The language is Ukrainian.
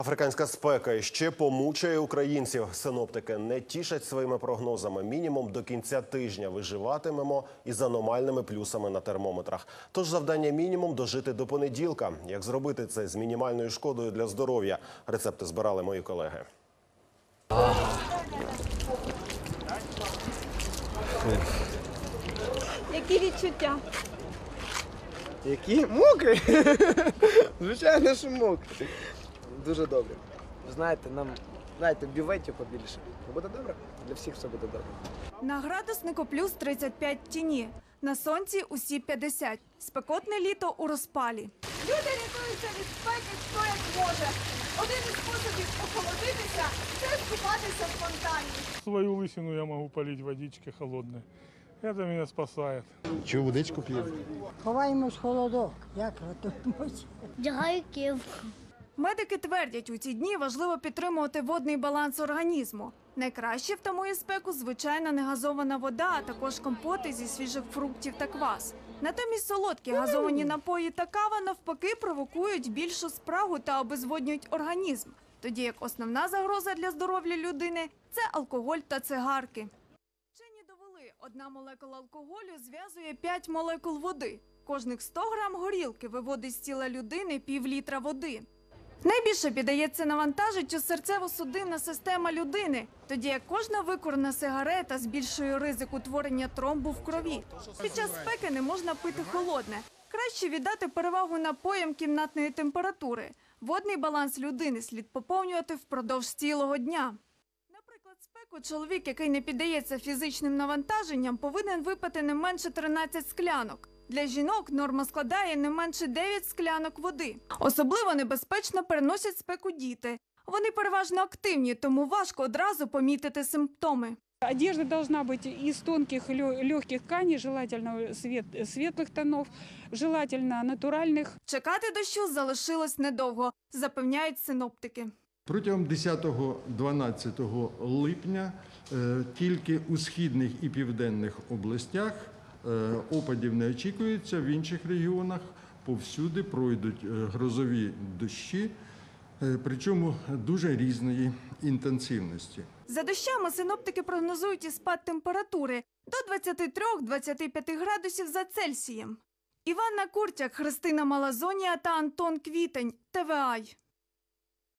Африканська спека ще помучає українців. Синоптики не тішать своїми прогнозами. Мінімум до кінця тижня виживатимемо із аномальними плюсами на термометрах. Тож завдання мінімум дожити до понеділка. Як зробити це з мінімальною шкодою для здоров'я? Рецепти збирали мої колеги. Які відчуття? Які? Мокрі? Звичайно, що мокрі. Дуже добре. Ви Знаєте, нам знаєте, бюветів побільше. Буде добре? Для всіх все буде добре. На градуснику плюс 35 в тіні. На сонці усі 50. Спекотне літо у розпалі. Люди рятуються від спеки хто як може. Один із способів охолодитися це скупатися в фонтані. Свою лысину я могу полить водичкой холодной. Это меня спасает. Чи водичку п'ємо? Ховаємось холодок. Як рятуємось? Вдягаю кепку. Медики твердять, у ці дні важливо підтримувати водний баланс організму. Найкраще втамує спеку звичайна негазована вода, а також компоти зі свіжих фруктів та квас. Натомість солодкі газовані напої та кава навпаки провокують більшу спрагу та обезводнюють організм. Тоді як основна загроза для здоров'я людини це алкоголь та цигарки. Вчені довели, одна молекула алкоголю зв'язує 5 молекул води. Кожних 100 грам горілки виводить з тіла людини пів літра води. Найбільше піддається навантаженню серцево-судинна система людини, тоді як кожна викурена сигарета збільшує ризик утворення тромбу в крові. Під час спеки не можна пити холодне. Краще віддати перевагу напоям кімнатної температури. Водний баланс людини слід поповнювати впродовж цілого дня. Наприклад, спеку чоловік, який не піддається фізичним навантаженням, повинен випити не менше 13 склянок. Для жінок норма складає не менше 9 склянок води. Особливо небезпечно переносять спеку діти. Вони переважно активні, тому важко одразу помітити симптоми. Одежда должна быть из тонких легких тканей, желательно свет, светлых тонов, желательно натуральных. Чекати дощу залишилось недовго, запевняють синоптики. Протягом 10-12 липня е, тільки у східних і південних областях е, опадів не очікується, в інших регіонах повсюди пройдуть е, грозові дощі, е, причому дуже різної інтенсивності. За дощами синоптики прогнозують і спад температури до 23-25 градусів за Цельсієм. Іванна Куртяк, Христина Малазонія та Антон Квітень. ТВАЙ.